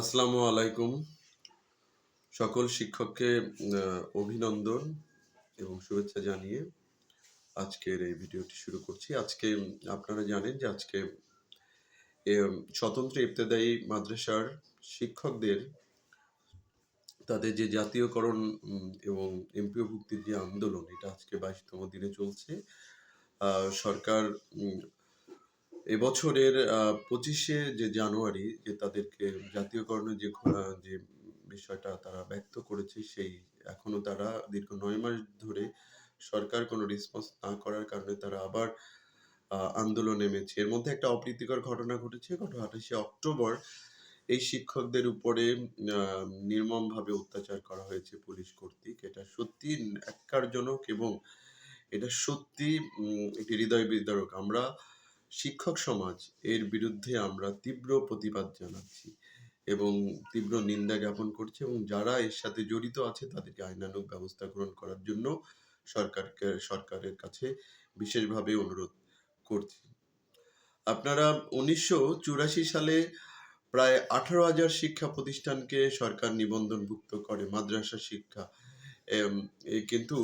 আসসালামু আলাইকুম। সকল শিক্ষককে অভিনন্দন এবং শুভেচ্ছা জানিয়ে আজকের এই ভিডিওটি শুরু করছি। আজকে, আপনারা জানেন যে আজকে স্বতন্ত্র ইবতেদায়ী মাদ্রাসার শিক্ষকদের তাদের যে জাতীয়করণ এবং এমপিও ভুক্তির যে আন্দোলন, এটা আজকে বাইশতম দিনে চলছে। সরকার এবছরের পঁচিশে যে জানুয়ারি যে তাদেরকে জাতীয়করণের যে যে বিষয়টা তারা ব্যক্ত করেছে, সেই এখনও তারা দীর্ঘ নয় মাস ধরে সরকার কোনো রেসপন্স না করার কারণে তারা আবার আন্দোলনে নেমেছে। এর মধ্যে একটা অপ্রীতিকর ঘটনা ঘটেছে, গত আঠাশে অক্টোবর এই শিক্ষকদের উপরে নির্মমভাবে অত্যাচার করা হয়েছে পুলিশ কর্তৃক। এটা সত্যি ন্যাক্কারজনক এবং এটা সত্যি একটি হৃদয় বিদারক আমরা শিক্ষক সমাজ, এর বিরুদ্ধে আমরা তীব্র প্রতিবাদ জানাচ্ছি এবং তীব্র নিন্দা জ্ঞাপন করছি এবং যারা এর সাথে জড়িত আছে তাদেরকে আইনানুগ ব্যবস্থা গ্রহণ করার জন্য সরকারকে, সরকারের কাছে বিশেষভাবে অনুরোধ করছি। আপনারা উনিশশো চুরাশি সালে প্রায় আঠারো হাজার শিক্ষা প্রতিষ্ঠানকে সরকার নিবন্ধনভুক্ত করে, মাদ্রাসা শিক্ষা কিন্তু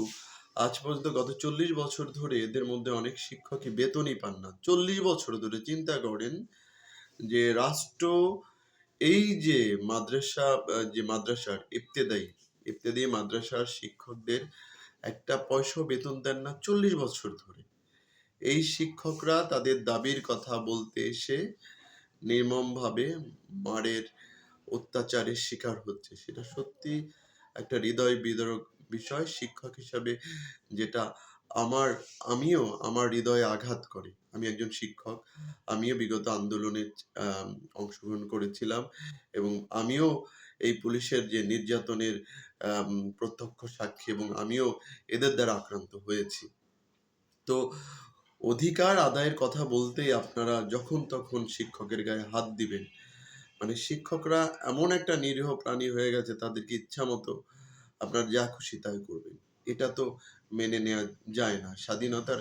আজ পর্যন্ত গত চল্লিশ বছর ধরে এদের মধ্যে অনেক শিক্ষকই বেতনই পান না। চল্লিশ বছর ধরে চিন্তা করেন যে রাষ্ট্র এই যে মাদ্রাসা, যে মাদ্রাসার ইবতেদায়ী ইবতেদায়ী মাদ্রাসার শিক্ষকদের একটা পয়সা বেতন দেন না চল্লিশ বছর ধরে। এই শিক্ষকরা তাদের দাবির কথা বলতে এসে নির্মমভাবে মারের অত্যাচারের শিকার হচ্ছে। সেটা সত্যি একটা হৃদয় বিদারক বিষয় শিক্ষক হিসাবে যেটা আমার, আমিও আমার হৃদয়ে আঘাত করে। আমি একজন শিক্ষক, আমিও বিগত আন্দোলনে অংশগ্রহণ করেছিলাম এবং আমিও এই পুলিশের যে নির্যাতনের প্রত্যক্ষ সাক্ষী এবং আমিও এদের দ্বারা আক্রান্ত হয়েছি। তো অধিকার আদায়ের কথা বলতেই আপনারা যখন তখন শিক্ষকের গায়ে হাত দিবেন। মানে শিক্ষকরা এমন একটা নিরীহ প্রাণী হয়ে গেছে তাদেরকে ইচ্ছা মতো আপনার যা খুশি তাই করবেন। এটা তো মেনে নেওয়া যায় না। স্বাধীনতার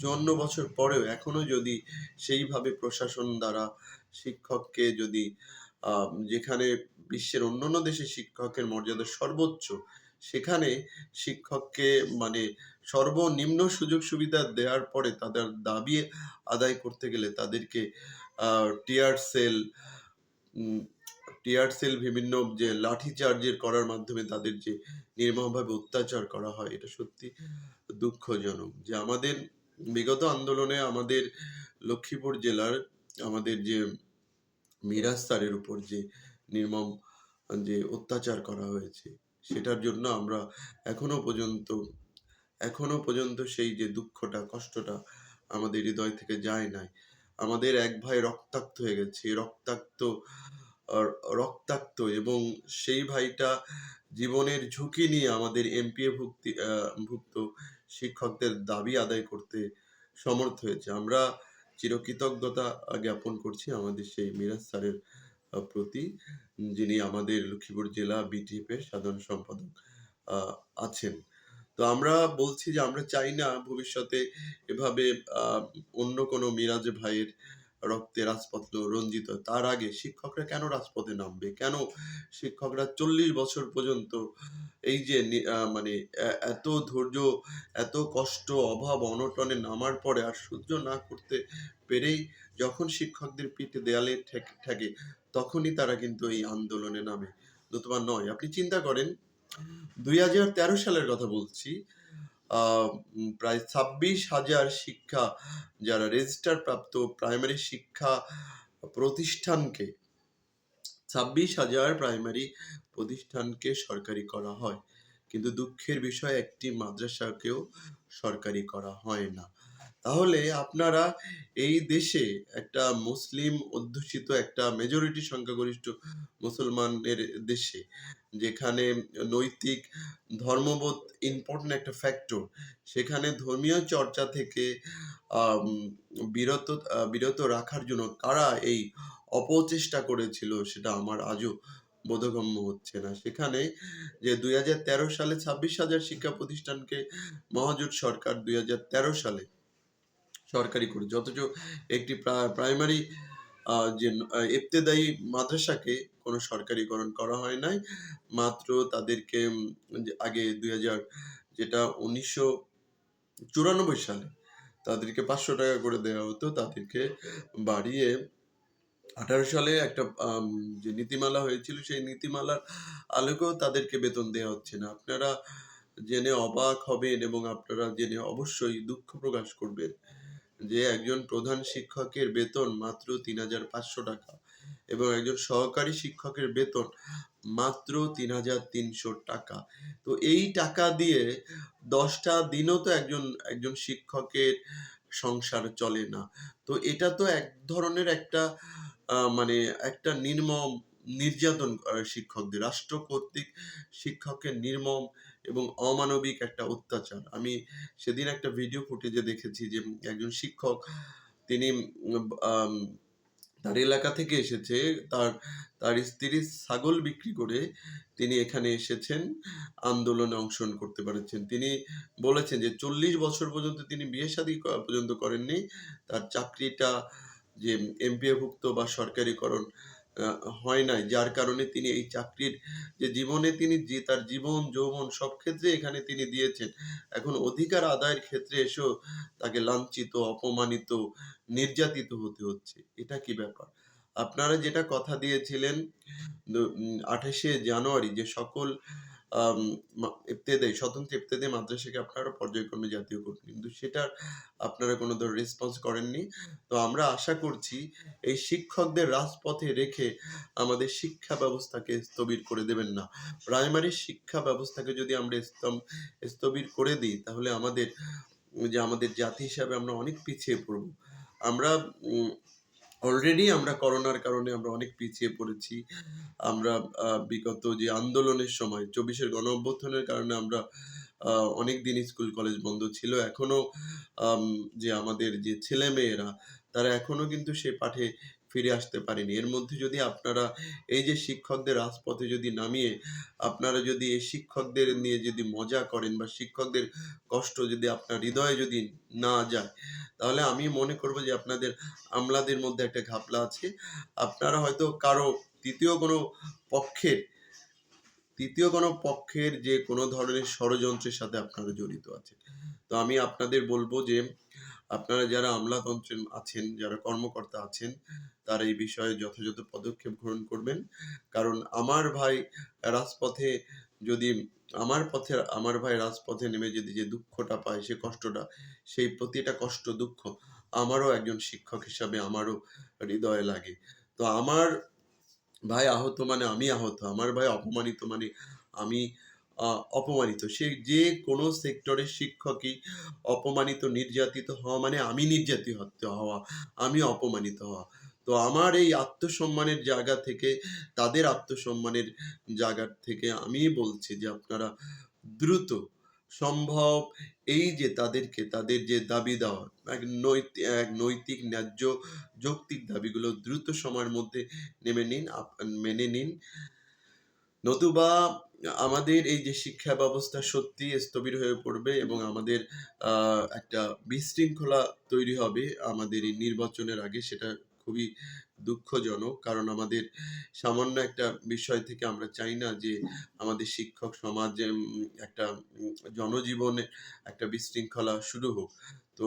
চুয়ান্ন বছর পরেও এখনও যদি সেইভাবে প্রশাসন দ্বারা শিক্ষককে যদি যেখানে বিশ্বের অন্যান্য দেশে শিক্ষকের মর্যাদা সর্বোচ্চ, সেখানে শিক্ষককে মানে সর্বনিম্ন সুযোগ সুবিধা দেওয়ার পরে তাদের দাবি আদায় করতে গেলে তাদেরকে টিয়ার সেল টিয়ার সেল বিভিন্ন যে লাঠি চার্জের করার মাধ্যমে তাদের যে নির্মমভাবে অত্যাচার করা হয়, এটা সত্যি দুঃখজনক। যে আমাদের বিগত আন্দোলনে আমাদের লক্ষ্মীপুর জেলার আমাদের যে মিরাজ স্যারের উপর যে নির্মম, যে অত্যাচার করা হয়েছে, সেটার জন্য আমরা এখনও পর্যন্ত এখনও পর্যন্ত সেই যে দুঃখটা, কষ্টটা আমাদের হৃদয় থেকে যায় নাই। আমাদের এক ভাই রক্তাক্ত হয়ে গেছে। রক্তাক্ত রক্তাক্ত এবং সেই ভাইটা জীবনের ঝুঁকি নিয়ে আমাদের এমপিএ ভুক্তি ভুক্ত শিক্ষকদের দাবি আদায় করতে সমর্থ হয়েছে। আমরা চিরকৃতজ্ঞতা জ্ঞাপন করছি আমাদের সেই মিরাজ স্যারের প্রতি, যিনি আমাদের লক্ষ্মীপুর জেলা বিটিএফ এর সাধারণ সম্পাদক আছেন। তো আমরা বলছি যে আমরা চাই না ভবিষ্যতে এভাবে অন্য কোনো মিরাজ ভাইয়ের রক্তে রাজপথ রঞ্জিত। তার আগে শিক্ষকরা কেন রাজপথে নামবে? কেন শিক্ষকরা চল্লিশ বছর পর্যন্ত এই যে মানে এত ধৈর্য, এত কষ্ট, অভাব, অনটনে নামার পরে আর সহ্য না করতে পেরেই যখন শিক্ষকদের পিঠে দেয়ালে ঠেক- তখনই তারা কিন্তু এই আন্দোলনে নামে। নতুবা নয়, আপনি চিন্তা করেন, দুই হাজার তেরো সালের কথা বলছি প্রায় ছাব্বিশ হাজার শিক্ষা যারা রেজিস্টার প্রাপ্ত প্রাইমারি শিক্ষা প্রতিষ্ঠানকে, ছাব্বিশ হাজার প্রাইমারি প্রতিষ্ঠানকে সরকারি করা হয়। কিন্তু দুঃখের বিষয়, একটি মাদ্রাসাকেও সরকারি করা হয় না। তাহলে আপনারা এই দেশে একটা মুসলিম অধ্যুষিত একটা মেজরিটি সংখ্যাগরিষ্ঠ মুসলমানের দেশে যেখানে নৈতিক ধর্মবোধ ইম্পর্টেন্ট একটা ফ্যাক্টর সেখানে ধর্মীয় চর্চা থেকে বিরত বিরত রাখার জন্য কারা এই অপচেষ্টা করেছিল সেটা আমার আজও বোধগম্য হচ্ছে না। সেখানে যে দুই হাজার তেরো সালে ছাব্বিশ হাজার শিক্ষা প্রতিষ্ঠানকে মহাজোট সরকার দুই হাজার তেরো সালে সরকারি করে অথচ একটি প্রা- প্রাইমারি যে ইবতেদায়ী মাদ্রাসাকে কোনো সরকারিকরণ করা হয় নাই। মাত্র তাদেরকে আগে দুই হাজার, যেটা উনিশশো চুরানব্বই সালে তাদেরকে পাঁচশো টাকা করে দেওয়া হতো। তাদেরকে বাড়িয়ে আঠারো সালে একটা যে নীতিমালা হয়েছিল, সেই নীতিমালার আলোকেও তাদেরকে বেতন দেওয়া হচ্ছে না। আপনারা জেনে অবাক হবেন এবং আপনারা জেনে অবশ্যই দুঃখ প্রকাশ করবেন। যে একজন প্রধান শিক্ষকের বেতন মাত্র তিন হাজার পাঁচশো টাকা এবং একজন সহকারী শিক্ষকের বেতন মাত্র তিন হাজার তিনশো টাকা। তো এই টাকা দিয়ে দশটা দিনও তো একজন একজন শিক্ষকের সংসার চলে না। তো এটা তো এক ধরনের একটা মানে একটা নির্মম নির্যাতন শিক্ষকদের, রাষ্ট্র কর্তৃক শিক্ষকের নির্মম এবং অমানবিক একটা অত্যাচার। আমি সেদিন একটা ভিডিও ফুটেজে দেখেছি যে একজন শিক্ষক, তিনি তার এলাকা থেকে এসেছে, তার তার স্ত্রীর ছাগল বিক্রি করে তিনি এখানে এসেছেন, আন্দোলনে অংশগ্রহণ করতে পারেছেন। তিনি বলেছেন যে চল্লিশ বছর পর্যন্ত তিনি বিয়ে শাদী পর্যন্ত করেননি। তার চাকরিটা যে এমপিএভুক্ত বা সরকারিকরণ হয় নাই। যার কারণে তিনি এই চাকরির যে জীবনে তিনি যে তার জীবন, যৌবন সব ক্ষেত্রে এখানে তিনি দিয়েছেন। এখন অধিকার আদায়ের ক্ষেত্রে এসেও তাকে লাঞ্ছিত, অপমানিত, নির্যাতিত হতে হচ্ছে। এটা কি ব্যাপার? আপনারা যেটা কথা দিয়েছিলেন আঠাশে জানুয়ারি যে সকল ইবতেদায়ী, স্বতন্ত্র ইবতেদায়ী মাদ্রাসাকে আপনারা পর্যায়ক্রমে জাতীয় করবেন কিন্তু সেটার আপনারা কোনো ধর রেসপন্স করেননি। তো আমরা আশা করছি এই শিক্ষকদের রাজপথে রেখে আমাদের শিক্ষা ব্যবস্থাকে স্থবির করে দেবেন না। প্রাইমারি শিক্ষা ব্যবস্থাকে যদি আমরা স্থবির করে দিই, তাহলে আমাদের, যে আমাদের জাতি হিসাবে আমরা অনেক পিছিয়ে পড়ব। আমরা অলরেডি আমরা করোনার কারণে আমরা অনেক পিছিয়ে পড়েছি। আমরা বিগত যে আন্দোলনের সময়, চব্বিশের গণ অভ্যর্থনের কারণে আমরা অনেক দিন স্কুল, কলেজ বন্ধ ছিল। এখনও যে আমাদের যে ছেলে মেয়েরা তারা এখনও কিন্তু সে পাঠে ফিরে আসতে পারেনি। এর মধ্যে যদি আপনারা এই যে শিক্ষকদের রাজপথে যদি নামিয়ে, আপনারা যদি এই শিক্ষকদের নিয়ে যদি মজা করেন বা শিক্ষকদের কষ্ট যদি আপনার হৃদয়ে যদি না যায়, তাহলে আমি মনে করব যে আপনাদের আমলাদের মধ্যে একটা ঘাপলা আছে। আপনারা হয়তো কারও তৃতীয় কোনো পক্ষের, তৃতীয় কোনো পক্ষের যে কোনো ধরনের ষড়যন্ত্রের সাথে আপনারা জড়িত আছেন। তো আমি আপনাদের বলব যে আপনারা যারা আমলাতন্ত্রে আছেন, যারা কর্মকর্তা আছেন, তারা এই বিষয়ে যথাযথ পদক্ষেপ গ্রহণ করবেন। কারণ আমার ভাই রাজপথে যদি, আমার পথে, আমার ভাই রাজপথে নেমে যদি যে দুঃখটা পায়, সে কষ্টটা, সেই প্রতিটা কষ্ট, দুঃখ আমারও একজন শিক্ষক হিসাবে আমারও হৃদয়ে লাগে। তো আমার ভাই আহত মানে আমি আহত, আমার ভাই অপমানিত মানে আমি অপমানিত। সে যে কোনো সেক্টরের শিক্ষকই অপমানিত, নির্যাতিত হওয়া মানে আমি নির্যাতিত হওয়া, আমি অপমানিত হওয়া। তো আমার এই আত্মসম্মানের জায়গা থেকে, তাদের আত্মসম্মানের জায়গা থেকে আমি বলছি যে আপনারা দ্রুত সম্ভব এই যে তাদেরকে, তাদের যে দাবি দেওয়া, এক নৈতিক এক নৈতিক, ন্যায্য, যৌক্তিক দাবিগুলো দ্রুত সময়ের মধ্যে নেমে নিন মেনে নিন। নতুবা আমাদের এই যে শিক্ষা ব্যবস্থা সত্যি স্থবির হয়ে পড়বে এবং আমাদের একটা বিশৃঙ্খলা তৈরি হবে আমাদের এই নির্বাচনের আগে সেটা খুবই দুঃখজনক। কারণ আমাদের সামান্য একটা বিষয় থেকে আমরা চাই না যে আমাদের শিক্ষক সমাজে একটা জনজীবনে একটা বিশৃঙ্খলা শুরু হোক। তো